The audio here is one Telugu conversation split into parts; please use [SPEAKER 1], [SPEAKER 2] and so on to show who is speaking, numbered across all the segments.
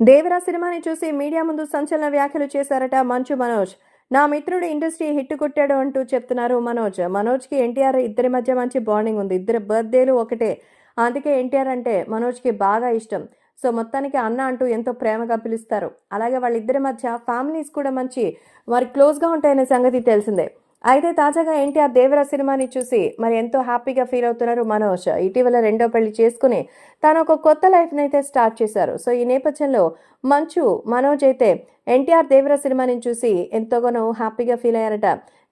[SPEAKER 1] దేవరా సినిమాని చూసి మీడియా ముందు సంచలన వ్యాఖ్యలు చేశారట మంచు మనోజ్. నా మిత్రుడు ఇండస్ట్రీ హిట్ కొట్టాడు అంటూ చెప్తున్నారు మనోజ్. మనోజ్కి ఎన్టీఆర్ ఇద్దరి మధ్య మంచి బాండింగ్ ఉంది. ఇద్దరు బర్త్డేలు ఒకటే. అందుకే ఎన్టీఆర్ అంటే మనోజ్కి బాగా ఇష్టం. సో మొత్తానికి అన్న అంటూ ఎంతో ప్రేమగా పిలుస్తారు. అలాగే వాళ్ళిద్దరి మధ్య ఫ్యామిలీస్ కూడా మంచి వారి క్లోజ్గా ఉంటాయనే సంగతి తెలిసిందే. అయితే తాజాగా ఎన్టీఆర్ దేవర సినిమాని చూసి మరి ఎంతో హ్యాపీగా ఫీల్ అవుతున్నారు మనోజ్. ఇటీవల రెండో పెళ్ళి చేసుకుని తాను ఒక కొత్త లైఫ్ని అయితే స్టార్ట్ చేశారు. సో ఈ నేపథ్యంలో మంచు మనోజ్ అయితే ఎన్టీఆర్ దేవర సినిమాని చూసి ఎంతోగానో హ్యాపీగా ఫీల్ అయ్యారట.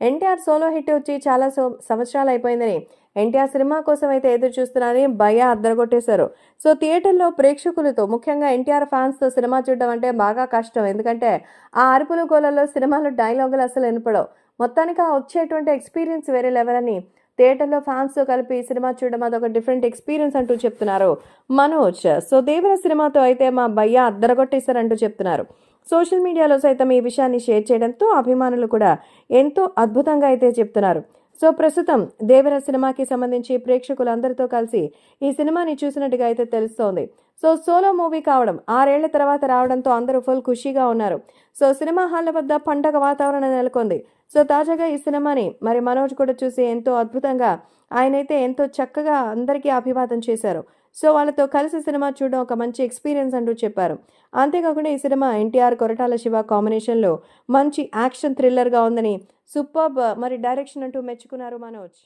[SPEAKER 1] ఎన్టీఆర్ సోలో హిట్ వచ్చి చాలా సంవత్సరాలు అయిపోయిందని ఎన్టీఆర్ సినిమా కోసం అయితే ఎదురు చూస్తున్నారని భయ అద్దరగొట్టేశారు. సో థియేటర్లో ప్రేక్షకులతో ముఖ్యంగా ఎన్టీఆర్ ఫ్యాన్స్తో సినిమా చూడడం అంటే బాగా కష్టం. ఎందుకంటే ఆ అరుపులు గోలలో సినిమాలో డైలాగులు అసలు వినపడవు. మొత్తానికి ఆ వచ్చేటువంటి ఎక్స్పీరియన్స్ వేరే లెవెల్ అని థియేటర్లో ఫ్యాన్స్తో కలిపి సినిమా చూడడం అదొక డిఫరెంట్ ఎక్స్పీరియన్స్ అంటూ చెప్తున్నారు మనోజ్. సో దేవర సినిమాతో అయితే మా భయ్య అద్దరగొట్టేశారంటూ చెప్తున్నారు. సోషల్ మీడియాలో సైతం ఈ విషయాన్ని షేర్ చేయడంతో అభిమానులు కూడా ఎంతో అద్భుతంగా అయితే చెప్తున్నారు. సో ప్రస్తుతం దేవర సినిమాకి సంబంధించి ప్రేక్షకులందరితో కలిసి ఈ సినిమాని చూసినట్టుగా అయితే తెలుస్తోంది. సో సోలో మూవీ కావడం ఆరేళ్ళ తర్వాత రావడంతో అందరూ ఫుల్ ఖుషీగా ఉన్నారు. సో సినిమా హాళ్ళ వద్ద పండగ వాతావరణం నెలకొంది. సో తాజాగా ఈ సినిమాని మరి మనోజ్ కూడా చూసి ఎంతో అద్భుతంగా ఆయనైతే ఎంతో చక్కగా అందరికీ అభివాదం చేశారు. సో వాళ్ళతో కలిసి సినిమా చూడడం ఒక మంచి ఎక్స్పీరియన్స్ అంటూ చెప్పారు. అంతేకాకుండా ఈ సినిమా ఎన్టీఆర్ కొరటాల శివ కాంబినేషన్లో మంచి యాక్షన్ థ్రిల్లర్గా ఉందని సూపర్బ్ మరి డైరెక్షన్ అంటూ మెచ్చుకున్నారు మనోజ్.